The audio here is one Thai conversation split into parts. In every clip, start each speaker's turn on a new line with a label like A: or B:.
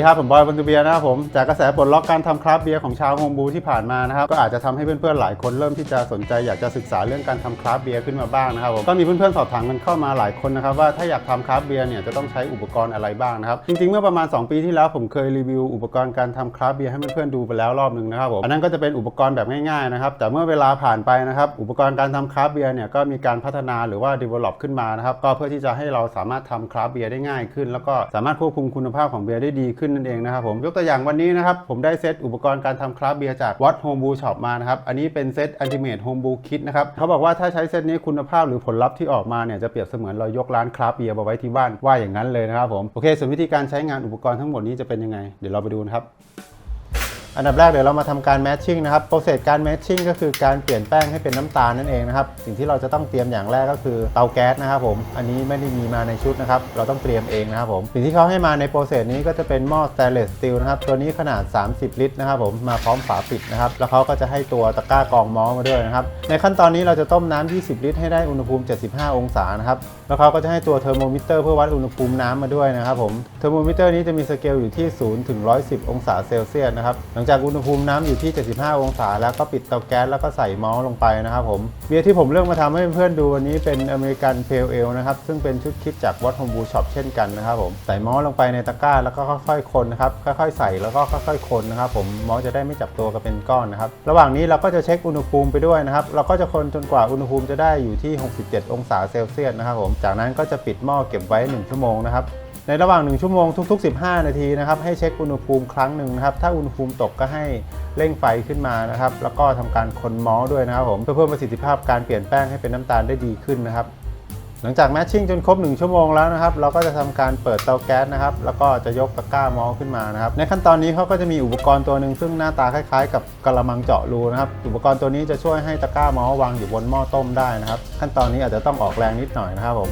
A: ดีครับผมบอยบันตูเบียร์นะครับผมจากกระแสปลดล็อกการทำคราฟเบียร์ของชาวโฮมบูที่ผ่านมานะครับก็อาจจะทำให้เพื่อนๆหลายคนเริ่มที่จะสนใจอยากจะศึกษาเรื่องการทำคราฟเบียร์ขึ้นมาบ้างนะครับผมก็มีเพื่อนๆสอบถามกันเข้ามาหลายคนนะครับว่าถ้าอยากทำคราฟเบียร์เนี่ยจะต้องใช้อุปกรณ์อะไรบ้างนะครับจริงๆเมื่อประมาณ 2 ปีที่แล้วผมเคยรีวิวอุปกรณ์การทำคราฟเบียร์ให้เพื่อนๆดูไปแล้วรอบหนึ่งนะครับผมอันนั้นก็จะเป็นอุปกรณ์แบบง่ายๆนะครับแต่เมื่อเวลาผ่านไปนะครับอุปกรณ์การทำคราฟเบียร์เนี่ยก็มีการพัฒนาหรือว่า develop ขึ้นมานะครับก็เพื่อที่จะให้เราสามารถทำคราฟเบียร์ได้ง่ายขึ้น แล้วก็สามารถควบคุมคุณภาพของเบียร์ได้ดีขึ้นนั่นเองนะครับผมยกตัวอย่างวันนี้นะครับผมได้เซตอุปกรณ์การทำคราฟเบียร์จากวัดโฮมบูช็อปมานะครับอันนี้เป็นเซตอันติเมทโฮมบูคิดนะครับเขาบอกว่าถ้าใช้เซตนี้คุณภาพหรือผลลัพธ์ที่ออกมาเนี่ยจะเปรียบเสมือนเรายกร้านคราฟเบียร์มาไว้ที่บ้านว่าอย่างนั้นเลยนะครับผมโอเคส่วนวิธีการใช้งานอุปกรณ์ทั้งหมดนี้จะเป็นยังไงเดี๋ยวเราไปดูนะครับ อันดับแรกเดี๋ยวเรามาทำการแมทชิ่งนะครับโปรเซสการแมทชิ่งก็คือการเปลี่ยนแป้งให้เป็นน้ำตาลนั่นเองนะครับสิ่งที่เราจะต้องเตรียมอย่างแรกก็คือเตาแก๊สนะครับผมอันนี้ไม่ได้มีมาในชุดนะครับเราต้องเตรียมเองนะครับผมสิ่งที่เขาให้มาในโปรเซสนี้ก็จะเป็นหม้อสแตนเลสสตีลนะครับตัวนี้ขนาด 30 ลิตรนะครับผมมาพร้อมฝาปิดนะครับแล้วเขาก็จะให้ตัวตะกร้ากรองมอมาด้วยนะครับในขั้นตอนนี้เราจะต้มน้ำ20 ลิตรให้ได้อุณหภูมิ 75 องศานะครับ แล้วเขาก็จะให้ตัวเทอร์โมมิเตอร์เพื่อวัดอุณหภูมิน้ำมาด้วยนะครับผมเทอร์โมมิเตอร์นี้จะมีสเกลอยู่ที่0ถึง110 องศาเซลเซียสนะครับหลังจากอุณหภูมิน้ำอยู่ที่ 75 องศา แล้วก็ปิดเตาแก๊สแล้วก็ใส่มอลลงไปนะครับผมเบียร์ที่ผมเลือกมาทำให้เพื่อนดูวันนี้เป็นอเมริกันเพลเอลนะครับซึ่งเป็นชุดคิดจากวัตโฮมบูช็อปเช่นกันนะครับผมใส่มอลลงไปในตะกร้าแล้วก็ค่อยๆคนนะครับค่อยๆใส่แล้วก็ค่อยๆคนนะครับผมมอลต์จะได้ไม่จับตัวกันเป็นก้อนนะครับระหว่างนี้เราก็จะเช็คอุณหภูมิไปด้วยนะครับเราก็จะคนจนกว่าอุณหภูมิจะได้อยู่ที่ 67 องศาเซลเซียสนะครับผมจากนั้นก็จะปิดหม้อเก็บไว้ 1 ชั่วโมงนะครับ ในระหว่าง 1 ชั่วโมงทุก ๆ 15 นาทีนะครับ ให้เช็คอุณหภูมิครั้งหนึ่งนะครับ ถ้าอุณหภูมิตกก็ให้เร่งไฟขึ้นมานะครับ แล้วก็ทำการคนม้อด้วยนะครับผม เพื่อเพิ่มประสิทธิภาพการเปลี่ยนแป้งให้เป็นน้ำตาลได้ดีขึ้นนะครับ หลังจากแมชชิ่งจนครบ 1 ชั่วโมงแล้วนะครับ เราก็จะทำการเปิดเตาแก๊สนะครับ แล้วก็จะยกตะกร้ามอขึ้นมานะครับ ในขั้นตอนนี้เขาก็จะมีอุปกรณ์ตัวหนึ่งซึ่งหน้าตาคล้ายๆ กับกระมังเจาะรูนะครับ อุปกรณ์ตัวนี้จะช่วยให้ตะกร้ามอวางอยู่บนหม้อต้มได้นะครับ ขั้นตอนนี้อาจจะต้องออกแรงนิดหน่อยนะครับผม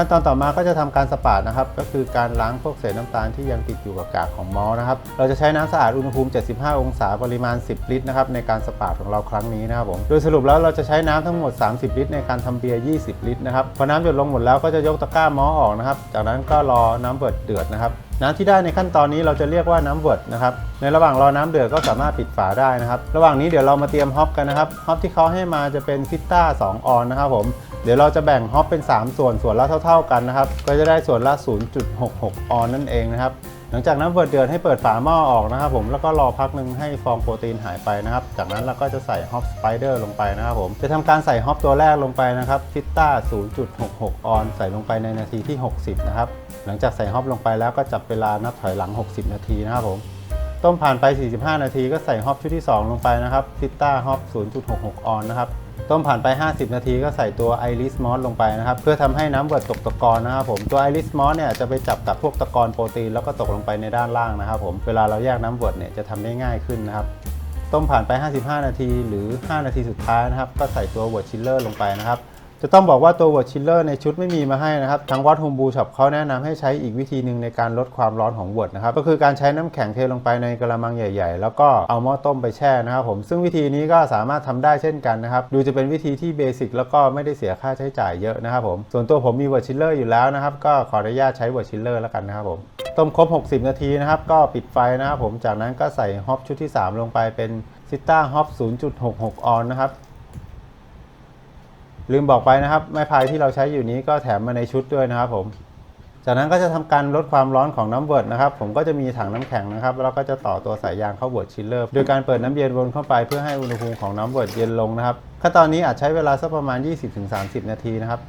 A: ขั้นตอนต่อมาก็จะทำการสปาดนะครับ ก็คือการล้างพวกเศษน้ำตาลที่ยังติดอยู่กับกากของมอลนะครับ เราจะใช้น้ำสะอาดอุณหภูมิ 75 องศาปริมาณ 10 ลิตรนะครับในการสปาดของเราครั้งนี้นะครับผม โดยสรุปแล้วเราจะใช้น้ำทั้งหมด 30 ลิตรในการทำเบียร์ 20 ลิตรนะครับ พอน้ำหยดลงหมดแล้วก็จะยกตะกร้ามอออกนะครับ จากนั้นก็รอน้ำเบิดเดือดนะครับ น้ำที่ได้ในขั้นตอนนี้เราจะเรียกว่าน้ำเวิร์ดนะครับ ในระหว่างรอน้ำเดือดก็สามารถปิดฝาได้นะครับ ระหว่างนี้เดี๋ยวเรามาเตรียมฮอปกันนะครับ ฮอปที่เขาให้มาจะเป็นพิตต้า2ออนนะครับผม เดี๋ยวเราจะแบ่งฮอปเป็น 3 ส่วน ส่วนละเท่า ๆกันนะครับ ก็จะได้ส่วนละ 0.66 ออนนั่นเองนะครับ หลังจากน้ำเดือดเดือดให้เปิดฝาหม้อออกนะครับผม แล้วก็รอพักหนึ่งให้ฟองโปรตีนหายไปนะครับ จากนั้นเราก็จะใส่ฮอปสไปเดอร์ลงไปนะครับผม จะทำการใส่ฮอปตัวแรกลงไปนะครับพิตต้า0.66 ออน ใส่ลงไปในนาทีที่ 60 นะครับ หลังจากใส่ฮอปลงไปแล้วก็จับเวลานับถอยหลัง 60 นาทีนะครับผม ต้มผ่านไป 45 นาทีก็ใส่ฮอปชุดที่ 2 ลงไปนะครับพิตต้าฮอป 0.66 ออนนะครับ ต้มผ่านไป 50 นาทีก็ใส่ตัวไอริสมอสลงไปนะครับ เพื่อทำให้น้ำเบิดตกตะกอนนะครับผม ตัวไอริสมอสเนี่ยจะไปจับกับพวกตะกอนโปรตีนแล้วก็ตกลงไปในด้านล่างนะครับผม เวลาเราแยกน้ำเบิดเนี่ยจะทำได้ง่ายขึ้นนะครับต้มผ่านไป 55 นาที หรือ 5 นาทีสุดท้ายนะครับ ก็ใส่ตัวเวิร์ดชิลเลอร์ลงไปนะครับ จะต้องบอกว่าตัว Word Chiller ในชุดไม่มีมาให้นะครับ ทางวัด Home Brew Shop เขาแนะนำให้ใช้อีกวิธีหนึ่งในการลดความร้อนของ Word นะครับ ก็คือการใช้น้ำแข็งเทลงไปในกระมังใหญ่ ๆ แล้วก็เอาหม้อต้มไปแช่นะครับผม ซึ่งวิธีนี้ก็สามารถทำได้เช่นกันนะครับ ดูจะเป็นวิธีที่เบสิกแล้วก็ไม่ได้เสียค่าใช้จ่ายเยอะนะครับผม ส่วนตัวผมมี Word Chiller อยู่แล้วนะครับ ก็ขออนุญาตใช้ Word Chiller แล้วกันนะครับผม ต้มครบ 60 นาทีนะครับ ก็ปิดไฟนะครับผม จากนั้นก็ใส่ฮอปชุดที่ 3 ลงไปเป็นซิต้าฮอป0.66 ออนนะครับ ลืมบอกไปนะครับ ไม้พายที่เราใช้อยู่นี้ก็แถมมาในชุดด้วยนะครับผม จากนั้นก็จะทำการลดความร้อนของน้ำเวิร์ดนะครับ ผมก็จะมีถังน้ำแข็งนะครับ แล้วก็จะต่อตัวสายยางเข้าเวิร์ดชิลเลอร์โดยการเปิดน้ำเย็นวนเข้าไปเพื่อให้อุณหภูมิของน้ำเวิร์ดเย็นลงนะครับขั้นตอนนี้อาจใช้เวลาสักประมาณ 20-30 นาทีนะครับ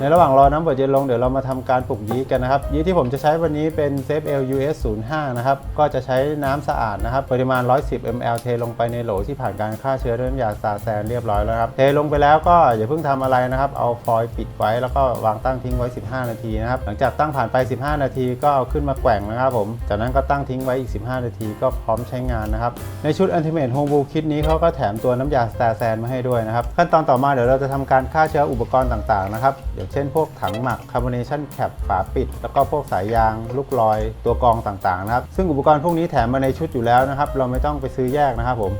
A: ในระหว่างรอน้ำเบิดเย็นลงเดี๋ยวเรามาทำการปลุกยีสต์กันนะครับ ยีสต์ที่ผมจะใช้วันนี้เป็น s a f e L US 05นะครับ ก็จะใช้น้ำสะอาดนะครับ ปริมาณ 110 ml เทลงไปในโหลที่ผ่านการฆ่าเชื้อด้วยน้ำยาซาแซนเรียบร้อยแล้วครับ เทลงไปแล้วก็อย่าเพิ่งทำอะไรนะครับ เอาฟอยล์ปิดไว้แล้วก็วางตั้งทิ้งไว้ 15 นาทีนะครับ หลังจากตั้งผ่านไป 15 นาทีก็เอาขึ้นมาแกว่งนะครับผม จากนั้นก็ตั้งทิ้งไว้อีก 15 นาทีก็พร้อมใช้งานนะครับ ในชุด Ultimate Home Brew Kit นี้เขาก็แถมตัวน้ำยาซาแซนมาให้ด้วยนะครับ ขั้นตอนต่อมาเดี๋ยวเราจะทำการฆ่าเชื้ออุปกรณ์ต่างๆนะครับอย่างเช่นพวกถังหมักคาร์บอเนชันแคปฝาปิด แล้วก็พวกสายยาง ลูกลอย ตัวกรองต่างๆนะครับ ซึ่งอุปกรณ์พวกนี้แถมมาในชุดอยู่แล้วนะครับ เราไม่ต้องไปซื้อแยกนะครับผม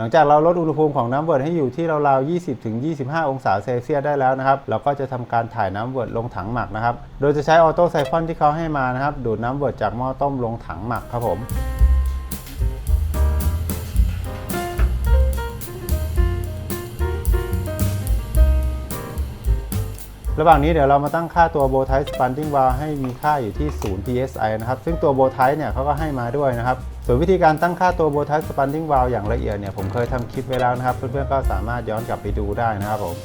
A: หลังจากเราลดอุณหภูมิของน้ำเวิร์ดให้อยู่ที่ราวๆ20-25 องศาเซลเซียสได้แล้วนะครับเราก็จะทำการถ่ายน้ำเวิร์ดลงถังหมักนะครับโดยจะใช้ออโต้ไซฟอนที่เขาให้มานะครับดูดน้ำเวิร์ดจากหม้อต้มลงถังหมักครับผมระหว่างนี้เดี๋ยวเรามาตั้งค่าตัวโบไทสปัน n ิ n g วาลให้มีค่าอยู่ที่ 0 psi นะครับ ซึ่งตัวโบไทเนี่ยเขาก็ให้มาด้วยนะครับ ส่วนวิธีการตั้งค่าตัวโบท s สสปัน n ิ n g วาลอย่างละเอียดเนี่ยผมเคยทำคลิปไว้แล้วนะครับ เพื่อนๆก็สามารถย้อนกลับไปดูได้นะครับผม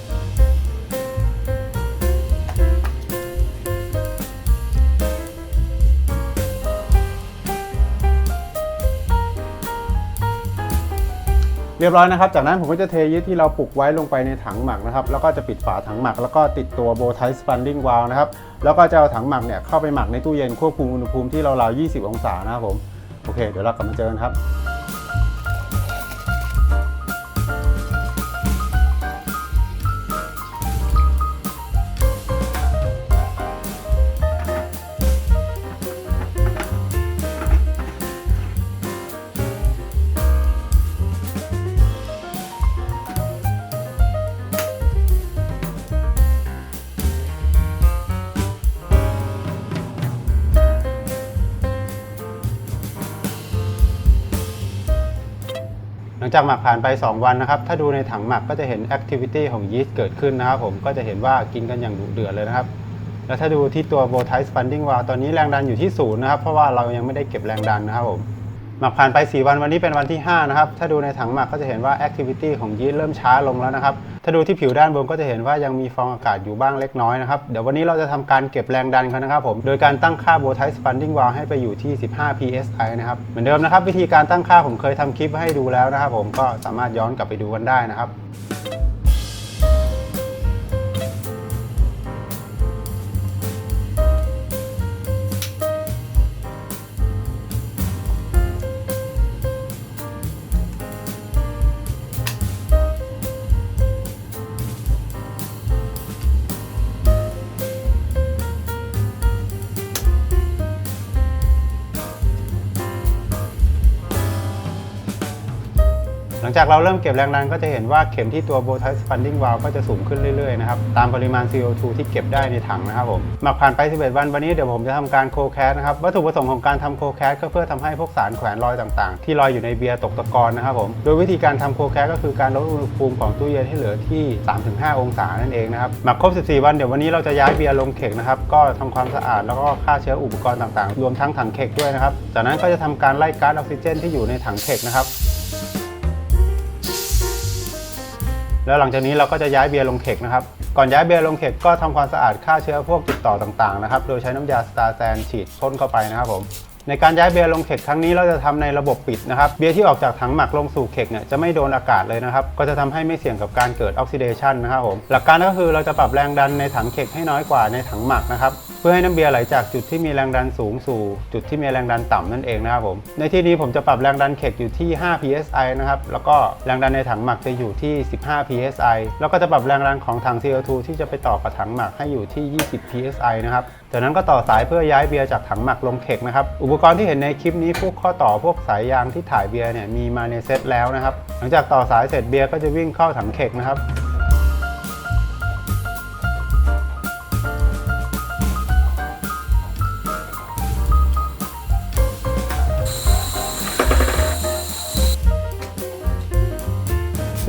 A: เรียบร้อยนะครับ จากนั้นผมก็จะเทยีสต์ที่เราปลุกไว้ลงไปในถังหมักนะครับ แล้วก็จะปิดฝาถังหมัก แล้วก็ติดตัวโบไทสปันดิ้งวาลนะครับ แล้วก็จะเอาถังหมักเนี่ยเข้าไปหมักในตู้เย็นควบคุมอุณหภูมิที่ราวๆ20 องศานะครับผม โอเค เดี๋ยวเรากลับมาเจอกันครับ จากหมักผ่านไป 2 วันนะครับ ถ้าดูในถังหมักก็จะเห็นแอคทิวิตี้ของยีสต์เกิดขึ้นนะครับผมก็จะเห็นว่ากินกันอย่างดุเดือดเลยนะครับ แล้วถ้าดูที่ตัวโบไทสปันดิ้งวาลตอนนี้แรงดันอยู่ที่ศูนย์นะครับ เพราะว่าเรายังไม่ได้เก็บแรงดันนะครับผม หมักผ่านไป 4 วันวันนี้เป็นวันที่ 5 นะครับ ถ้าดูในถังหมักก็จะเห็นว่าแอคทิวิตี้ของยีสต์เริ่มช้าลงแล้วนะครับ ถ้าดูที่ผิวด้านบนก็จะเห็นว่ายังมีฟองอากาศอยู่บ้างเล็กน้อยนะครับ เดี๋ยววันนี้เราจะทำการเก็บแรงดันกันนะครับผม โดยการตั้งค่าโบไทสปันดิ้งวาลให้ไปอยู่ที่ 15 psi นะครับ เหมือนเดิมนะครับ วิธีการตั้งค่าผมเคยทำคลิปให้ดูแล้วนะครับผมก็สามารถย้อนกลับไปดูกันได้นะครับ จากเราเริ่มเก็บแรงดันก็จะเห็นว่าเข็มที่ตัว b o t i ส Funding Valve ก็จะสูงขึ้นเรื่อยๆนะครับตามปริมาณ CO2 ที่เก็บได้ในถังนะครับผมหมักผ่านไป 11 วันวันนี้เดี๋ยวผมจะทำการโคแคสนะครับวัตถุประสงค์ของการทำโคแคสก็เพื่อทำให้พวกสารแขวนลอยต่างๆ ที่ลอยอยู่ในเบียร์ตกตะกอนนะครับผมโดยวิธีการทำโคแคสก็คือการลดอุณหภูมิของตู้เย็นให้เหลือที่ 3-5 องศานั่นเองนะครับหมักครบ 14 วันเดี๋ยววันนี้เราจะย้ายเบียร์ลงเข่งนะครับก็ทำความสะอาดแล้วก็ฆ่าเชื้ออุปกรณ์ต่างๆ รวมทั้งถังเข่งด้วยนะครับจากนั้นก็จะทำการไล่ก๊าซออกซิเจนที่อยู่ในถังเข่งนะครับ แล้วหลังจากนี้เราก็จะย้ายเบียร์ลงเขกนะครับก่อนย้ายเบียร์ลงเขกก็ทำความสะอาดฆ่าเชื้อพวกติดต่อต่างๆนะครับโดยใช้น้ำยาสตาร์แซนฉีดพ่นเข้าไปนะครับผมในการย้ายเบียร์ลงเขกครั้งนี้เราจะทำในระบบปิดนะครับเบียร์ที่ออกจากถังหมักลงสู่เขกเนี่ยจะไม่โดนอากาศเลยนะครับก็จะทำให้ไม่เสี่ยงกับการเกิดออกซิเดชันนะครับผมหลักการก็คือเราจะปรับแรงดันในถังเขกให้น้อยกว่าในถังหมักนะครับ พื่อให้น้ำเบียร์ไหลจากจุดที่มีแรงดันสูงสู่ จุดที่มีแรงดันต่ำนั่นเองนะครับผมในที่นี้ผมจะปรับแรงดันเขกอยู่ที่ 5 psi นะครับแล้วก็แรงดันในถังหมักจะอยู่ที่ 15 psi แล้วก็จะปรับแรงดันของถัง CO2 ที่จะไปต่อกับถังหมักให้อยู่ที่ 20 psi นะครับจากนั้นก็ต่อสายเพื่อย้ายเบียร์จากถังหมักลงเขกนะครับอุปกรณ์ที่เห็นในคลิปนี้พวกข้อต่อพวกสายยางที่ถ่ายเบียร์เนี่ยมีมาในเซตแล้วนะครับหลังจากต่อสายเสร็จเบียร์ก็จะวิ่งเข้าถังเขกนะครับ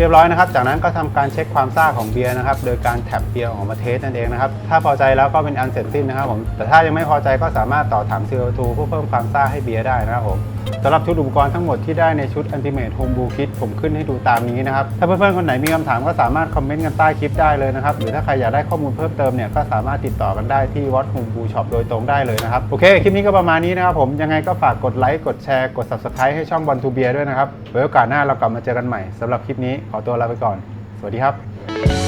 A: รียบร้อยนะครับ จากนั้นก็ทำการเช็คความซ่าของเบียร์นะครับ โดยการแท็บเบียร์ออกมาเทสนั่นเองนะครับ ถ้าพอใจแล้วก็เป็นอันเสร็จสิ้นนะครับผม แต่ถ้ายังไม่พอใจก็สามารถต่อถัง CO2 เพื่อเพิ่มความซ่าให้เบียร์ได้นะครับผม สำหรับชุดอุปกรณ์ทั้งหมดที่ได้ในชุด Ultimate Home Brew Kit ผมขึ้นให้ดูตามนี้นะครับ ถ้าเพื่อนๆ คนไหนมีคำถามก็สามารถคอมเมนต์กันใต้คลิปได้เลยนะครับ หรือถ้าใครอยากได้ข้อมูลเพิ่มเติมเนี่ยก็สามารถติดต่อกันได้ที่ What Home Brew Shop โดยตรงได้เลยนะครับ โอเค คลิปนี้ก็ประมาณนี้นะครับผมยังไงก็ฝากกดไลค์กดแชร์กด Subscribe ให้ช่อง Born to Beer ด้วยนะครับไว้โอกาสหน้าเรากลับมาเจอกันใหม่สำหรับคลิปนี้ขอตัวลาไปก่อน สวัสดีครับ